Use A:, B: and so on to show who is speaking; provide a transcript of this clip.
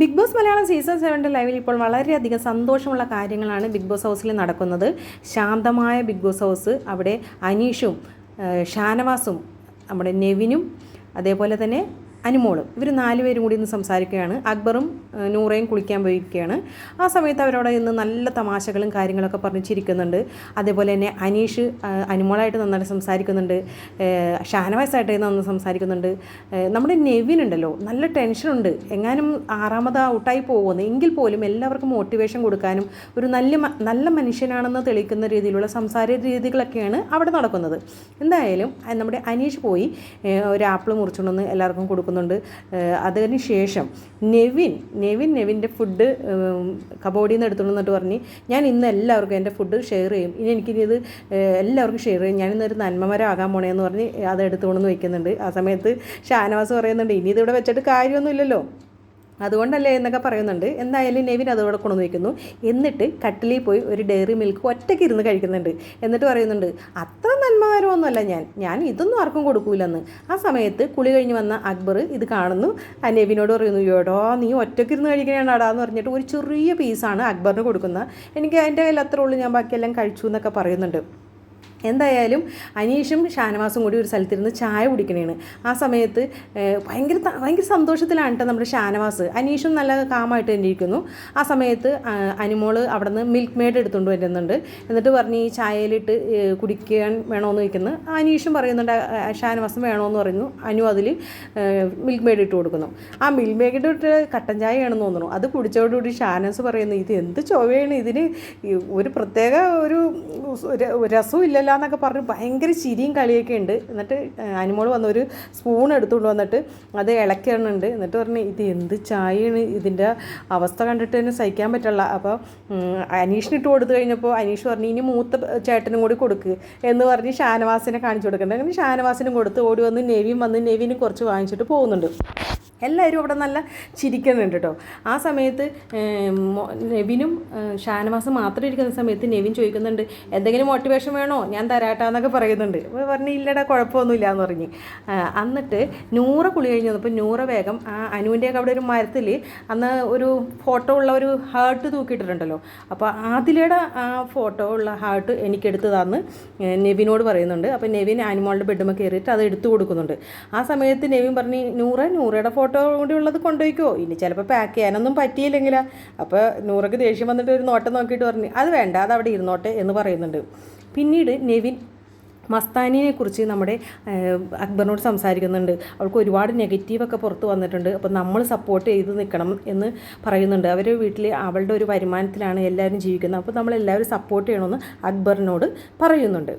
A: Big Boss Malayalam season സെവന്റെ ലൈവിൽ ഇപ്പോൾ വളരെയധികം സന്തോഷമുള്ള കാര്യങ്ങളാണ് ബിഗ് ബോസ് ഹൗസിൽ നടക്കുന്നത്. ശാന്തമായ ബിഗ് ബോസ് ഹൗസ് അവിടെ അനീഷും ഷാനവാസും നമ്മുടെ നെവിനും അതേപോലെ തന്നെ അനുമോളും. ഇവർ നാലുപേരും കൂടി ഇന്ന് സംസാരിക്കുകയാണ്. അക്ബറും നൂറയും കുളിക്കാൻ പോയിരിക്കുകയാണ്. ആ സമയത്ത് അവരോട് ഇന്ന് നല്ല തമാശകളും കാര്യങ്ങളൊക്കെ പറഞ്ഞ് ചിരിക്കുന്നുണ്ട് അതേപോലെ തന്നെ അനീഷ് അനുമോളായിട്ട് നന്നായിട്ട് സംസാരിക്കുന്നുണ്ട്. ഷാനവാസായിട്ട് നന്ന് സംസാരിക്കുന്നുണ്ട്. നമ്മുടെ നെവിൻ ഉണ്ടല്ലോ നല്ല ടെൻഷനുണ്ട് എങ്ങാനും ആറാമത് ഔട്ടായി പോകുന്നു. എങ്കിൽ പോലും എല്ലാവർക്കും മോട്ടിവേഷൻ കൊടുക്കാനും ഒരു നല്ല നല്ല മനുഷ്യനാണെന്ന് തെളിയിക്കുന്ന രീതിയിലുള്ള സംസാര രീതികളൊക്കെയാണ് അവിടെ നടക്കുന്നത്. എന്തായാലും നമ്മുടെ അനീഷ് പോയി ഒരു ആപ്പിൾ മുറിച്ചുകൊണ്ടൊന്ന് എല്ലാവർക്കും കൊടുക്കുന്നുണ്ട് ഏഹ് അതിന് ശേഷം നെവിൻ നെവിൻ നെവിന്റെ ഫുഡ് കബോഡിൽ നിന്ന് എടുത്തുകൊണ്ട് എന്നിട്ട് പറഞ്ഞ് ഞാൻ ഇന്ന് എല്ലാവർക്കും എന്റെ ഫുഡ് ഷെയർ ചെയ്യും. ഇനി എനിക്കിനി ഇത് എല്ലാവർക്കും ഷെയർ ചെയ്യും. ഞാൻ ഇന്നൊരു നന്മമരമാകാൻ പോണേന്ന് പറഞ്ഞ് അത് എടുത്തുകൊണ്ടെന്ന് വയ്ക്കുന്നുണ്ട് ആ സമയത്ത് ഷാനവാസ് പറയുന്നുണ്ട് ഇനി ഇതിവിടെ വെച്ചിട്ട് കാര്യമൊന്നുമില്ലല്ലോ. അതുകൊണ്ടല്ലേ എന്നൊക്കെ പറയുന്നുണ്ട്. എന്തായാലും നെവിൻ അതോടെ കൊണ്ടു വയ്ക്കുന്നു എന്നിട്ട് കട്ടിലിൽ പോയി ഒരു ഡെയറി മിൽക്ക് ഒറ്റയ്ക്ക് ഇരുന്ന് കഴിക്കുന്നുണ്ട്. എന്നിട്ട് പറയുന്നുണ്ട് അത്ര നന്മകരമൊന്നുമല്ല ഞാൻ. ഞാൻ ഇതൊന്നും ആർക്കും കൊടുക്കൂലെന്ന്. ആ സമയത്ത് കുളി കഴിഞ്ഞ് വന്ന അക്ബർ ഇത് കാണുന്നു. ആ നെവിനോട് പറയുന്നു എടോ നീ ഒറ്റയ്ക്ക് ഇരുന്ന് കഴിക്കണേടാ എന്ന് പറഞ്ഞിട്ട് ഒരു ചെറിയ പീസാണ് അക്ബറിന് കൊടുക്കുന്നത്. എനിക്ക് അതിന്റെ കയ്യിൽ അത്ര ഉള്ളൂ ഞാൻ ബാക്കിയെല്ലാം കഴിച്ചു എന്നൊക്കെ പറയുന്നുണ്ട്. എന്തായാലും അനീഷും ഷാനവാസും കൂടി ഒരു സ്ഥലത്തിരുന്ന് ചായ കുടിക്കണേണ്. ആ സമയത്ത് ഭയങ്കര ഭയങ്കര സന്തോഷത്തിലാണ് കേട്ടോ നമ്മുടെ ഷാനവാസ്. അനീഷും നല്ല കാമായിട്ട് തന്നെ ഇരിക്കുന്നു ആ സമയത്ത് അനിമോൾ അവിടെ നിന്ന് മിൽക്ക് മെയ്ഡ് എടുത്തുകൊണ്ട് വരുന്നുണ്ട്. എന്നിട്ട് പറഞ്ഞ് ഈ ചായയിലിട്ട് കുടിക്കാൻ വേണമെന്ന് ചോദിക്കുന്നു. അനീഷും പറയുന്നുണ്ട് ഷാനവാസം വേണമെന്ന് പറയുന്നു. അനു അതിൽ മിൽക്ക് മെയ്ഡ് ഇട്ട് കൊടുക്കുന്നു. ആ മിൽക്ക് മെയ്ഡ് ഇട്ട് കട്ടൻ ചായയാണെന്ന് തോന്നുന്നു. അത് കുടിച്ചതോടുകൂടി ഷാനവാസ് പറയുന്നു ഇത് എന്ത് ചൊവയാണ് ഇതിന് ഒരു പ്രത്യേക ഒരു ര- ഇല്ലല്ലോ എന്നൊക്കെ പറഞ്ഞ്. ഭയങ്കര ചിരിയും കളിയൊക്കെ ഉണ്ട്. എന്നിട്ട് അനിമോൾ വന്നൊരു സ്പൂൺ എടുത്തുകൊണ്ട് വന്നിട്ട് അത് ഇളക്കണുണ്ട് എന്നിട്ട് പറഞ്ഞു ഇത് എന്ത് ചായയാണ്? ഇതിന്റെ അവസ്ഥ കണ്ടിട്ട് തന്നെ സഹിക്കാൻ പറ്റില്ല. അപ്പോൾ അനീഷിന് ഇട്ട് കൊടുത്തു കഴിഞ്ഞപ്പോൾ അനീഷ് പറഞ്ഞു ഇനി മൂത്ത ചേട്ടനും കൂടി കൊടുക്ക്. എന്ന് പറഞ്ഞ് ഷാനവാസിനെ കാണിച്ചു കൊടുക്കുന്നുണ്ട്. അങ്ങനെ ഷാനവാസിനും കൊടുത്ത് ഓടി വന്ന് നെവിയും വന്ന് നെവിനും കുറച്ച് വാങ്ങിച്ചിട്ട് പോകുന്നുണ്ട്. എല്ലാവരും അവിടെ നല്ല ചിരിക്കുന്നുണ്ട് കേട്ടോ. ആ സമയത്ത് നെവിനും ഷാനവാസം മാത്രം ഇരിക്കുന്ന സമയത്ത് നെവിൻ ചോദിക്കുന്നുണ്ട് എന്തെങ്കിലും മോട്ടിവേഷൻ വേണോ? ഞാൻ തരാട്ടാന്നൊക്കെ പറയുന്നുണ്ട്. അപ്പോൾ പറഞ്ഞു ഇല്ലടാ കുഴപ്പമൊന്നുമില്ല എന്ന് പറഞ്ഞ് എന്നിട്ട് നൂറ കുളി കഴിഞ്ഞ് വന്നപ്പോൾ നൂറ വേഗം ആ അനുവിന്റെയൊക്കെ അവിടെ ഒരു മരത്തിൽ അന്ന് ഒരു ഫോട്ടോ ഉള്ള ഒരു ഹാർട്ട് തൂക്കിയിട്ടിട്ടുണ്ടല്ലോ. അപ്പോൾ ആദിലയുടെ ആ ഫോട്ടോ ഉള്ള ഹാർട്ട് എനിക്കെടുത്ത് തന്ന് നെവിനോട് പറയുന്നുണ്ട്. അപ്പോൾ നെവിൻ ആനിമോളുടെ ബെഡ്മ കയറിയിട്ട് അത് എടുത്തു കൊടുക്കുന്നുണ്ട്. ആ സമയത്ത് നെവിൻ പറഞ്ഞ് നൂറ നൂറയുടെ ഫോട്ടോ കൂടി ഉള്ളത് കൊണ്ടുപോയിക്കോ. ഇനി ചിലപ്പോൾ പാക്ക് ചെയ്യാനൊന്നും പറ്റിയില്ലെങ്കിലാ. അപ്പോൾ നൂറക്ക് ദേഷ്യം വന്നിട്ട് ഒരു നോട്ടം നോക്കിയിട്ട് പറഞ്ഞു അത് വേണ്ട അത് അവിടെ ഇരുന്നോട്ടെ എന്ന് പറയുന്നുണ്ട്. പിന്നീട് നെവിൻ മസ്താനിനെ കുറിച്ച് നമ്മുടെ അക്ബറിനോട് സംസാരിക്കുന്നുണ്ട്. അവൾക്ക് ഒരുപാട് നെഗറ്റീവൊക്കെ പുറത്ത് വന്നിട്ടുണ്ട്. അപ്പോൾ നമ്മൾ സപ്പോർട്ട് ചെയ്ത് നിൽക്കണം എന്ന് പറയുന്നുണ്ട്. അവർ വീട്ടിൽ അവളുടെ ഒരു വരുമാനത്തിലാണ് എല്ലാവരും ജീവിക്കുന്നത്. അപ്പോൾ നമ്മളെല്ലാവരും സപ്പോർട്ട് ചെയ്യണമെന്ന് അക്ബറിനോട് പറയുന്നുണ്ട്.